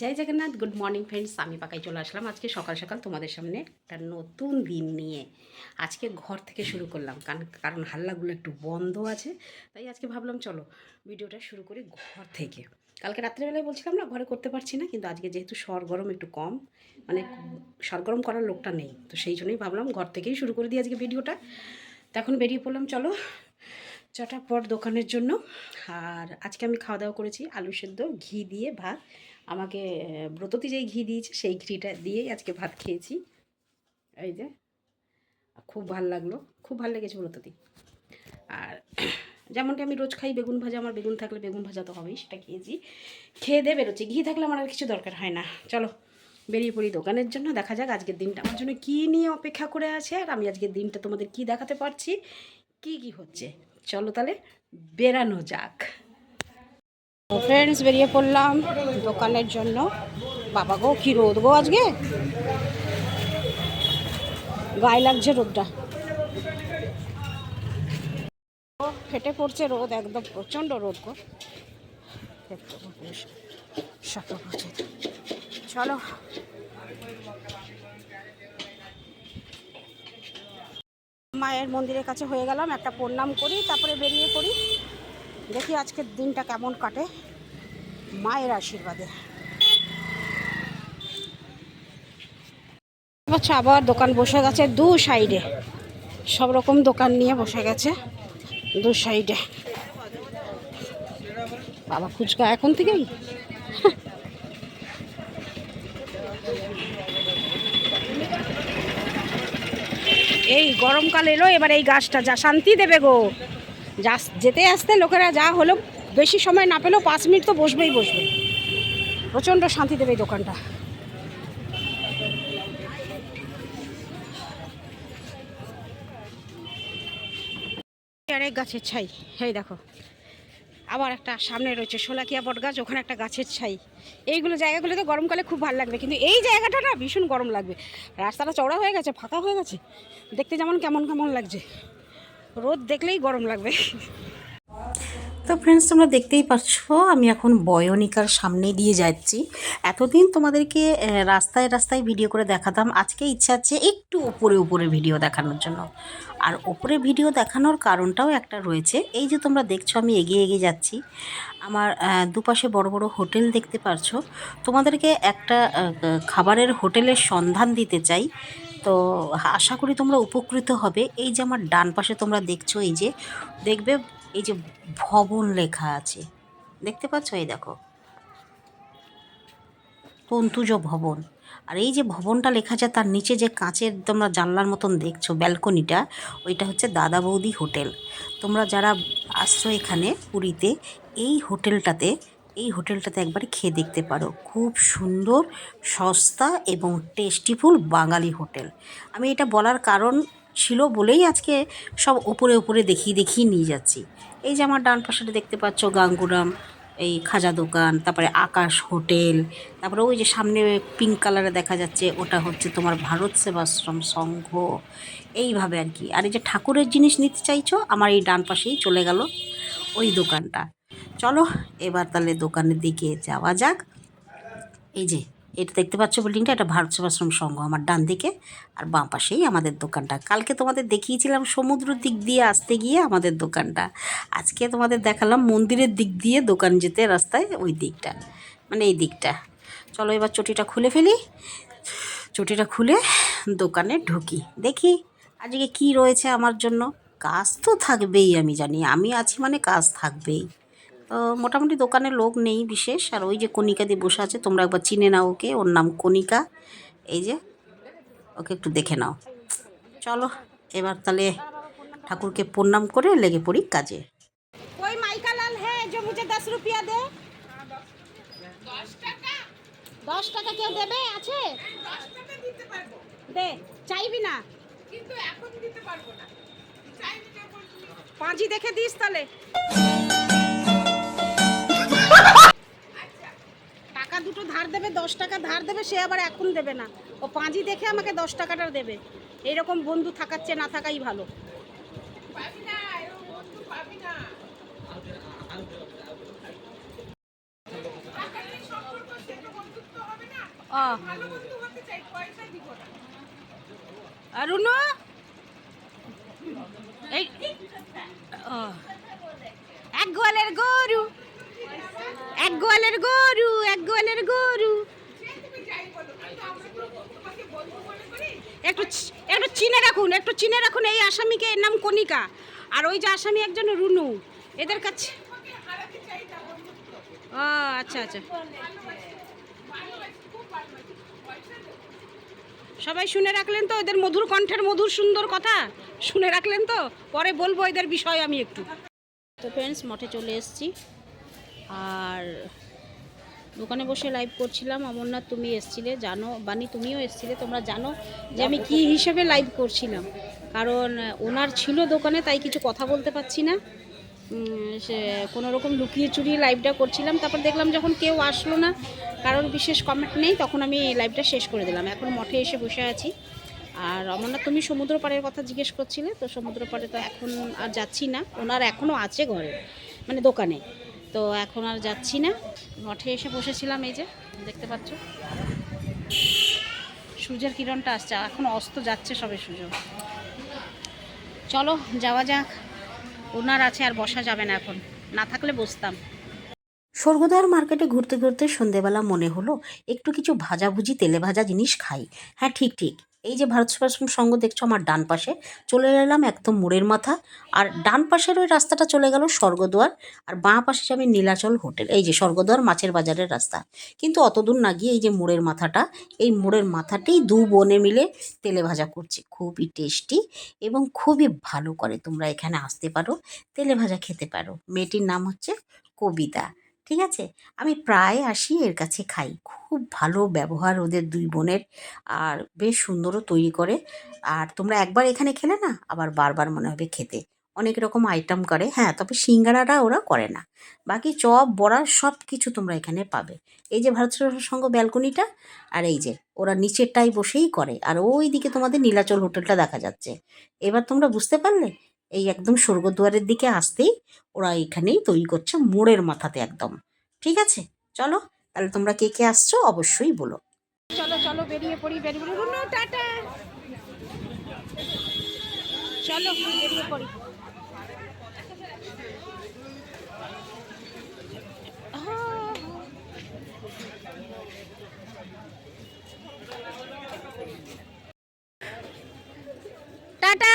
জয় Jagannath good morning friends আমি পাকাই চলে আসলাম। আজকে সকাল সকাল তোমাদের সামনে একটা নতুন দিন নিয়ে আজকে ঘর থেকে শুরু করলাম। কারণ কারণ হাল্লাগুলো একটু বন্ধ আছে, তাই আজকে ভাবলাম চলো ভিডিওটা শুরু করি ঘর থেকে। কালকে রাত্রেবেলায় বলছিলাম না, ঘরে করতে পারছি না, কিন্তু আজকে যেহেতু সরগরম একটু কম মানে সরগরম করার লোকটা নেই, তো সেই জন্যই ভাবলাম ঘর থেকেই শুরু করে দিই আজকে ভিডিওটা। তো এখন বেরিয়ে পড়লাম, চলো চটাপট দোকানের জন্য। আর আজকে আমি খাওয়া দাওয়া করেছি, আলু সেদ্ধ, ঘি দিয়ে ভাত আমাকে ব্রততি যেই ঘি দিয়েছে, সেই ঘিটা দিয়েই আজকে ভাত খেয়েছি। এই যে, খুব ভালো লাগল, খুব ভালো লেগেছে ব্রততি আর যেমনটি আমি রোজ খাই, বেগুন ভাজা, আমার বেগুন থাকলে বেগুন ভাজা তো হবেই, সেটা খেয়েছি। খেয়ে দিয়ে বেরোচ্ছি, ঘি থাকলে আমার আর কিছু দরকার হয় না। চলো, বেরিয়ে পড়ি দোকানের জন্য, দেখা যাক আজকের দিনটা আমার জন্য কী নিয়ে অপেক্ষা করে আছে, আর আমি আজকের দিনটা তোমাদের কি দেখাতে পারছি, কি কি হচ্ছে। চলো তাহলে, বেরানো যাক। ফ্রেন্ডস বেরিয়ে পড়লাম দোকানের জন্য। বাবা গো কি রোদ গো আজকে? গায়ে লাগছে রোদটা। ফেটে পড়ছে রোদ, একদম প্রচণ্ড রোদ গো। চলো। মায়ের মন্দিরের কাছে হয়ে গেলাম, একটা প্রণাম করি, তারপরে বেরিয়ে পড়ি। দেখি আজকের দিনটা কেমন কাটে। মায়ের আশীর্বাদে। আচ্ছা আবার দোকান বসে গেছে দু সাইডে। সব রকম দোকান নিয়ে বসে গেছে দু সাইডে। বাবা ফুচকা এখন থেকেই? এই গরমকাল এলো, এবার এই গাছটা যা শান্তি দেবে গো। যেতে আসতে লোকেরা যা হলো, বেশি সময় না পেলেও পাঁচ মিনিট তো বসবেই বসবে। প্রচণ্ড শান্তি দেবে এই দোকানটা। আরেক গাছের ছাই, এই দেখো। আবার একটা সামনে রয়েছে সোলাকিয়া বট গাছ, ওখানে একটা গাছের ছাই। এইগুলো জায়গাগুলোতে গরমকালে খুব ভালো লাগবে, কিন্তু এই জায়গাটা না ভীষণ গরম লাগবে। রাস্তাটা চওড়া হয়ে গেছে, ফাঁকা হয়ে গেছে। দেখতে যেমন কেমন কেমন লাগছে। রোদ দেখলেই গরম লাগবে। তো ফ্রেন্ডস তোমরা দেখতেই পাচ্ছ, আমি এখন বয়নিকার সামনে দিয়ে যাচ্ছি। এতদিন তোমাদেরকে রাস্তায় রাস্তায় ভিডিও করে দেখাতাম। আজকে ইচ্ছা আছে একটু উপরে উপরে ভিডিও দেখানোর জন্য। আর ওপরে ভিডিও দেখানোর কারণটাও একটা রয়েছে। এই যে তোমরা দেখছ, আমি এগিয়ে এগিয়ে যাচ্ছি। আমার দুপাশে বড় বড় হোটেল দেখতে পারছ। তোমাদেরকে একটা খাবারের হোটেলের সন্ধান দিতে চাই। তো আশা করি তোমরা উপকৃত হবে। এই যে আমার ডান পাশে তোমরা দেখছ, এই যে, দেখবে এই যে ভবন লেখা আছে। দেখতে পাচ্ছ? এই দেখো। তন্তুজ ভবন। আর এই যে ভবনটা লেখা আছে, তার নিচে যে কাঁচের তোমরা জানলার মতন দেখছ, ব্যালকনিটা, ওইটা হচ্ছে দাদা বৌদি হোটেল। তোমরা যারা আসছো এখানে পুরীতে, এই হোটেলটাতে এই হোটেলটাতে একবার খেয়ে দেখতে পারো। খুব সুন্দর, সস্তা এবং টেস্টিফুল বাঙালি হোটেল। আমি এটা বলার কারণ ছিল বলেই আজকে সব ওপরে ওপরে দেখিয়ে দেখিয়ে নিয়ে যাচ্ছি। এই যে আমার ডান পাশে দেখতে পাচ্ছ গাঙ্গুরাম, এই খাজা দোকান, তারপরে আকাশ হোটেল, তারপরে ওই যে সামনে পিঙ্ক কালারে দেখা যাচ্ছে, ওটা হচ্ছে তোমার ভারত সেবাশ্রম সংঘ। এইভাবে আর কি। আর এই যে ঠাকুরের জিনিস নিতে চাইছো, আমার এই ডান পাশেই চলে গেল ওই দোকানটা। চলো, এবার তাহলে দোকানের দিকে যাওয়া যাক। এই যে, এটা দেখতে পাচ্ছ বিল্ডিংটা এটা ভারত সেবাশ্রম সংঘ, আমার ডান দিকে। আর বাঁ পাশেই আমাদের দোকানটা। কালকে তোমাদের দেখিয়েছিলাম সমুদ্রের দিক দিয়ে আসতে গিয়ে আমাদের দোকানটা। আজকে তোমাদের দেখালাম মন্দিরের দিক দিয়ে দোকান যেতে রাস্তায় ওই দিকটা মানে এই দিকটা। চলো এবার চটিটা খুলে ফেলি। চটিটা খুলে দোকানে ঢুকি। দেখি, আজকে কি রয়েছে আমার জন্য? কাজ তো থাকবেই আমি জানি। আমি আছি মানে কাজ থাকবেই। মোটামুটি দোকানে লোক নেই বিশেষ। আর ওই যে কণিকা দিয়ে বসে আছে, তোমরা একবার চিনে নাও ওকে। ওর নাম কণিকা। এই যে, ওকে একটু দেখে নাও। চলো, এবার তাহলে ঠাকুরকে প্রণাম করে লেগে পড়ি কাজে। ওই মাইকা লাল হ্যাঁ যে মুঝে দশ রুপিয়া দে। দশ টাকা কেউ দেবে? আছে? দে, চাইবি না। কিন্তু এখন দিতে পারব না পাঁচই দেখে দিস তাহলে। টাকা দুটো ধার দেবে দশ টাকা ধার দেবে সে আবার এখন দেবে না। ও পাঁজি দেখে আমাকে দশ টাকাটা দেবে। এইরকম বন্ধু থাকার চেয়ে না থাকাই ভালো। আর এই এক গোয়ালের গরু। এক গোয়ালের গরু, এক গোয়ালের গরু। একটু একটু চিনে রাখুন, একটু চিনে রাখুন এই আসামিকে, এর নাম কণিকা। আর ওই যে আসামি একজন রুনু, এদের কাছে ও আচ্ছা আচ্ছা। সবাই শুনে রাখলেন তো? এদের মধুর কণ্ঠের মধুর সুন্দর কথা শুনে রাখলেন তো? পরে বলব এদের বিষয় আমি একটু। তো ফ্রেন্ডস মঠে চলে এসেছি। আর দোকানে বসে লাইভ করছিলাম। অমরনাথ, তুমি এসছিলে, জানো বানি তুমিও এসছিলে, তোমরা জানো যে আমি কি হিসেবে লাইভ করছিলাম। কারণ, ওনার ছিল দোকানে, তাই কিছু কথা বলতে পারছি না। সে কোনো রকম লুকিয়ে চুরিয়ে লাইভটা করছিলাম। তারপর দেখলাম যখন কেউ আসলো না, কারোর বিশেষ কমেন্ট নেই, তখন আমি লাইভটা শেষ করে দিলাম। এখন মঠে এসে বসে আছি। আর অমরনাথ, তুমি সমুদ্র পাড়ের কথা জিজ্ঞেস করছিলে, তো সমুদ্র পাড়ে তো এখন আর যাচ্ছি না। ওনার এখনও আছে ঘরে মানে দোকানে। তো এখন আর যাচ্ছি না। মঠে এসে বসেছিলাম এই যে, দেখতে পাচ্ছ। সূর্যের কিরণটা আসছে এখন অস্ত যাচ্ছে সবে সূর্য। চলো, যাওয়া যাক। ওনার আছে আর বসা যাবে না এখন। না থাকলে বসতাম। স্বর্গদ্বার মার্কেটে ঘুরতে ঘুরতে সন্ধেবেলা মনে হলো, একটু কিছু ভাজাভুজি তেলে ভাজা জিনিস খাই। হ্যাঁ ঠিক ঠিক। এই যে ভারত সেবাশ্রম সঙ্গ দেখছ আমার ডান পাশে। চলে এলাম একদম মোড়ের মাথা। আর ডান পাশের ওই রাস্তাটা চলে গেল স্বর্গদ্বার আর বাঁ পাশে যাবে নীলাচল হোটেল, এই যে স্বর্গদ্বার মাছের বাজারের রাস্তা। কিন্তু অত দূর না গিয়ে এই যে মোড়ের মাথাটা, এই মোড়ের মাথাতেই দু বোনে মিলে তেলে ভাজা করছে। খুবই টেস্টি এবং খুবই ভালো করে তোমরা এখানে আসতে পারো, তেলে ভাজা খেতে পারো। মেয়েটির নাম হচ্ছে কবিতা। ঠিক আছে? আমি প্রায় আসি এর কাছে খাই। খুব ভালো ব্যবহার ওদের দুই বোনের। আর বেশ সুন্দরও তৈরি করে। আর তোমরা একবার এখানে খেলে না, আবার বারবার মনে হবে খেতে। অনেক রকম আইটেম করে। হ্যাঁ তবে সিঙ্গারাটা ওরা করে না। বাকি চপ, বড়া সব কিছু তোমরা এখানে পাবে। এই যে ভারত সংঘ ব্যালকনিটা, আর এই যে ওরা নিচেরটাই বসেই করে। আর ওই দিকে তোমাদের নীলাচল হোটেলটা দেখা যাচ্ছে। এবার তোমরা বুঝতে পারলে এই একদম স্বর্গদুয়ারের দিকে আসতেই ওরা এখানেই তৈরি করছে মোড়ের মাথাতে একদম। ঠিক আছে? চলো, তাহলে তোমরা কে কে আসছো অবশ্যই বলো। চলো চলো, বেরিয়ে পড়ি বেরিয়ে পড়ি। টাটা! চলো, বেরিয়ে পড়ি টাটা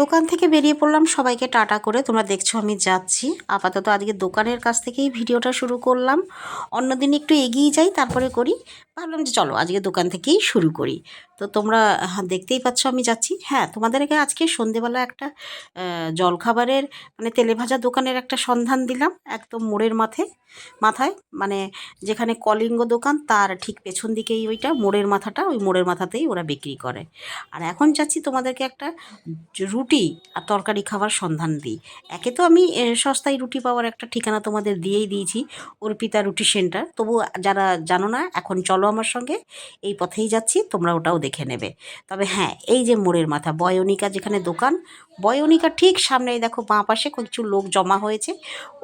দোকান থেকে বেরিয়ে পড়লাম। সবাইকে টাটা করে তোমরা দেখছ আমি যাচ্ছি। আপাতত আজকে দোকানের কাছ থেকেই ভিডিওটা শুরু করলাম। অন্যদিন একটু এগিয়ে যাই তারপরে করি। ভাবলাম যে চলো আজকে দোকান থেকেই শুরু করি। তো তোমরা হ্যাঁ, দেখতেই পাচ্ছ আমি যাচ্ছি। হ্যাঁ তোমাদেরকে আজকে সন্ধেবেলা একটা জলখাবারের মানে তেলে ভাজা দোকানের একটা সন্ধান দিলাম একদম মোড়ের মাথে মাথায়। মানে যেখানে কলিঙ্গ দোকান, তার ঠিক পেছন দিকেই ওইটা, মোড়ের মাথাটা, ওই মোড়ের মাথাতেই ওরা বিক্রি করে। আর এখন যাচ্ছি তোমাদেরকে একটা রুটি আর তরকারি খাবার সন্ধান দিই। একে তো আমি সস্তায় রুটি পাওয়ার একটা ঠিকানা তোমাদের দিয়েই দিয়েছি, অর্পিতা রুটি সেন্টার। তবু যারা জানো না, এখন চলো আমার সঙ্গে, এই পথেই যাচ্ছি, তোমরা ওটাও দেখে নেবে। তবে হ্যাঁ এই যে মোড়ের মাথা, বয়নিকা যেখানে দোকান, বয়নিকা ঠিক সামনেই দেখো বাঁ পাশে কিছু লোক জমা হয়েছে।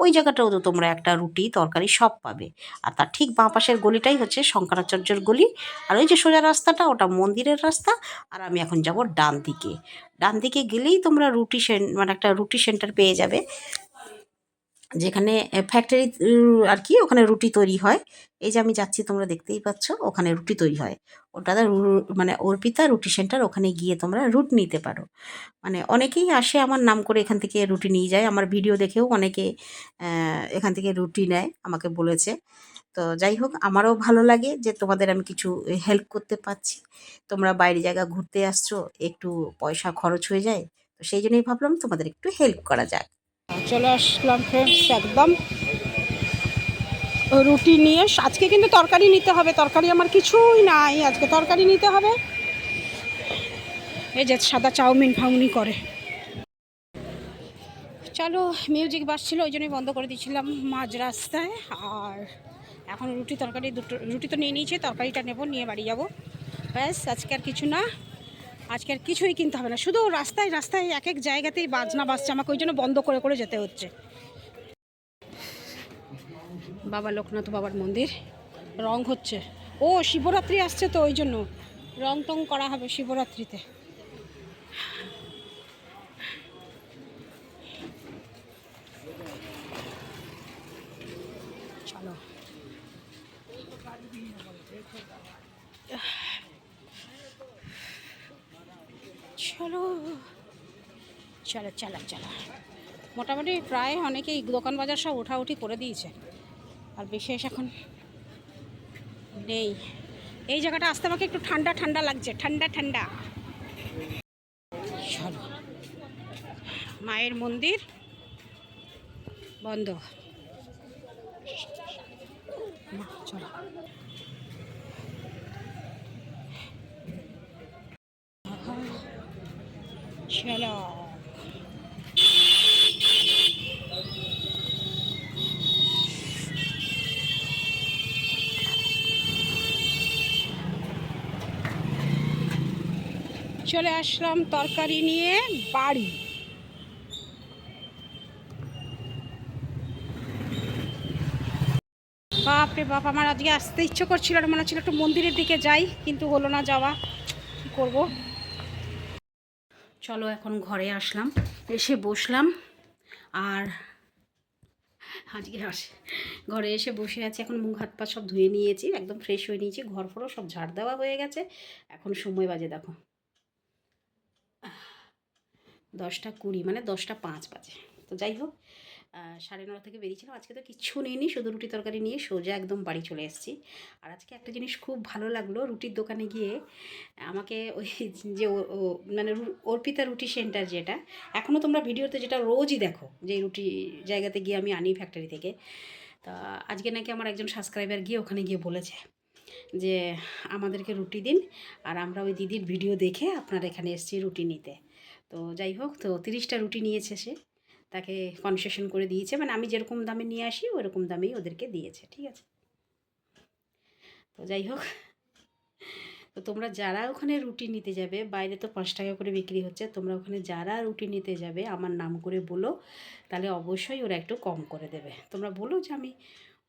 ওই জায়গাটাও তো তোমরা একটা রুটি তরকারি সব পাবে। আর তার ঠিক বাঁ পাশের গলিটাই হচ্ছে শঙ্করাচার্যর গলি। আর ওই যে সোজা রাস্তাটা, ওটা মন্দিরের রাস্তা। আর আমি এখন যাব ডান দিকে ডান দিকে গেলেই তোমরা রুটি মানে একটা রুটি সেন্টার পেয়ে যাবে। যেখানে ফ্যাক্টরি আর কি ওখানে রুটি তৈরি হয়। এই যে আমি যাচ্ছি, তোমরা দেখতেই পাচ্ছ ওখানে রুটি তৈরি হয়। ওটা মানে অর্পিতা রুটি সেন্টার, ওখানে গিয়ে তোমরা রুট নিতে পারো। মানে অনেকেই আসে আমার নাম করে এখান থেকে রুটি নিয়ে যায়। আমার ভিডিও দেখেও অনেকে এখান থেকে রুটি নেয়, আমাকে বলেছে। তো যাই হোক, আমারও ভালো লাগে যে তোমাদের আমি কিছু হেল্প করতে পারছি। তোমরা বাইরে জায়গা ঘুরতে আসছো, একটু পয়সা খরচ হয়ে যায়। তো সেই জন্যই ভাবলাম তোমাদের একটু হেল্প করা যাক। চলে আসলাম ফ্রেন্ডস একদম। রুটি নিয়ে, আজকে কিন্তু তরকারি নিতে হবে, তরকারি আমার কিছুই নাই, আজকে তরকারি নিতে হবে। এই যে সাদা চাউমিন ফাউমিন করে। চলো মিউজিক বাজছিল, ওই জন্যই বন্ধ করে দিয়েছিলাম মাঝ রাস্তায় আর এখন রুটি তরকারি দুটো, রুটি তো নিয়ে নিয়েছি, তরকারিটা নেব, নিয়ে বাড়ি যাব। ব্যাস, আজকে আর কিছু না। আজকে আর কিছুই কিনতে হবে না। শুধু রাস্তায় রাস্তায় এক এক জায়গাতেই বাজনা বাজছে। আমাকে ওই জন্য বন্ধ করে করে যেতে হচ্ছে। বাবা লোকনাথ বাবার মন্দির। রং হচ্ছে। ও, শিবরাত্রি আসছে তো ওই জন্য। রং টং করা হবে শিবরাত্রিতে। চলো। চলো। চলো চলো চলো। মোটামুটি প্রায় অনেকেই দোকান বাজার সব ওঠাউঠি করে দিয়েছে। আর বিশেষ এখন নেই। এই জায়গাটা আসতে আমাকে একটু ঠান্ডা ঠান্ডা লাগছে। ঠান্ডা ঠান্ডা। চলো। মায়ের মন্দির বন্ধ। চলো। চলো চলে আসলাম তরকারি নিয়ে বাড়ি। বাপরে বাপ, আমার আজকে আসতে ইচ্ছে করছিল না, মনে হচ্ছিল একটু মন্দিরের দিকে যাই, কিন্তু হলো না যাওয়া। কী করব? চলো এখন ঘরে আসলাম। এসে বসলাম। আর আজকে আসে, ঘরে এসে বসে আছি। এখন মুখ হাত পা সব ধুয়ে নিয়েছি, একদম ফ্রেশ হয়ে নিয়েছি। ঘর ফরও সব ঝাড় দেওয়া হয়ে গেছে। এখন সময় বাজে, দেখো। দশটা কুড়ি মানে দশটা পাঁচ বাজে। তো যাই হোক সাড়ে নটা থেকে বেরিয়েছিলাম। আজকে তো কিচ্ছু নিইনি, শুধু রুটি তরকারি নিয়ে সোজা একদম বাড়ি চলে এসেছি। আর আজকে একটা জিনিস খুব ভালো লাগল, রুটির দোকানে গিয়ে আমাকে ওই যে মানে অর্পিতা রুটি সেন্টার যেটা এখনও তোমরা ভিডিওতে যেটা রোজই দেখো, যে রুটি জায়গাতে গিয়ে আমি আনি ফ্যাক্টরি থেকে। তা আজকে নাকি আমার একজন সাবস্ক্রাইবার গিয়ে ওখানে গিয়ে বলেছে যে, আমাদেরকে রুটি দিন, আর আমরা ওই দিদির ভিডিও দেখে আপনার এখানে এসেছি রুটি নিতে। তো যাই হোক, তো তিরিশটা রুটি নিয়েছে সে। তাকে কনসেশন করে দিয়েছে। মানে আমি যেরকম দামে নিয়ে আসি, ওরকম দামেই ওদেরকে দিয়েছে, ঠিক আছে? তো যাই হোক, তো তোমরা যারা ওখানে রুটি নিতে যাবে, বাইরে তো পাঁচ টাকা করে বিক্রি হচ্ছে, তোমরা ওখানে যারা রুটি নিতে যাবে, আমার নাম করে বলো, তাহলে অবশ্যই ওরা একটু কম করে দেবে। তোমরা বলো যে আমি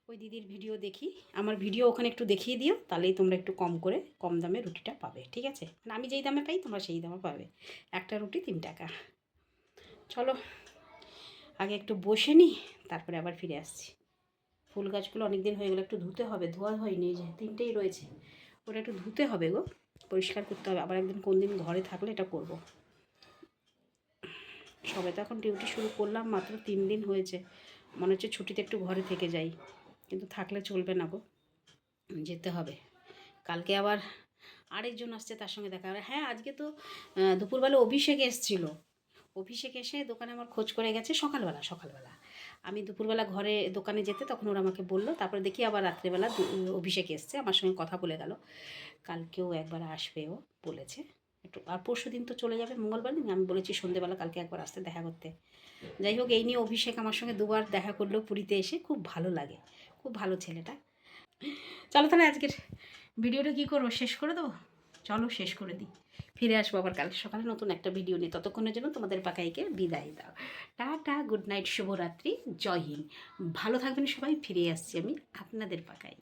ওই দিদির ভিডিও দেখি, আমার ভিডিও ওখানে একটু দেখিয়ে দিও, তাহলেই তোমরা একটু কম করে কম দামে রুটিটা পাবে, ঠিক আছে? মানে আমি যেই দামে পাই, তোমরা সেই দামে পাবে। একটা রুটি তিন টাকা। চলো আগে একটু বসে নিই, তারপরে আবার ফিরে আসছি। ফুল গাছগুলো অনেক দিন হয়ে গেলো, একটু ধুতে হবে, ধোয়া হয়নি, যে তিনটেই রয়েছে। ওটা একটু ধুতে হবে গো, পরিষ্কার করতে হবে। আবার একদিন কোন দিন ঘরে থাকলে এটা করব। সবে তো এখন ডিউটি শুরু করলাম, মাত্র তিন দিন হয়েছে। মনে হচ্ছে ছুটিতে একটু ঘরে থেকে যাই, কিন্তু থাকলে চলবে না গো, যেতে হবে। কালকে আবার আরেকজন আসছে তার সঙ্গে দেখা হবে। হ্যাঁ আজকে তো দুপুরবেলা অভিষেক এসছিল। অভিষেক এসে দোকানে আমার খোঁজ করে গেছে সকালবেলা সকালবেলা। আমি দুপুরবেলা ঘরে দোকানে যেতে তখন ওরা আমাকে বলল, তারপরে দেখি আবার রাত্রেবেলা অভিষেক এসছে, আমার সঙ্গে কথা বলে গেল। কালকেও একবার আসবে ও বলেছে। একটু, আর পরশু দিন তো চলে যাবে, মঙ্গলবার দিন? আমি বলেছি সন্ধেবেলা কালকে একবার আসতে, দেখা করতে। যাই হোক, এই নিয়ে অভিষেক আমার সঙ্গে দুবার দেখা করল পুরীতে এসে, খুব ভালো লাগে। খুব ভালো ছেলেটা। চলো তাহলে আজকের ভিডিওটা কী করব, শেষ করে দেবো? চলো শেষ করে দিই। ফিরে আসব আবার কাল সকালে নতুন একটা ভিডিও নিয়ে। ততক্ষণের জন্য তোমাদের পাকাইকে বিদায় দাও। টাটা গুড নাইট শুভরাত্রি, জয় হিন্দ। ভালো থাকবেন সবাই, ফিরে আসছি আমি আপনাদের পাকাই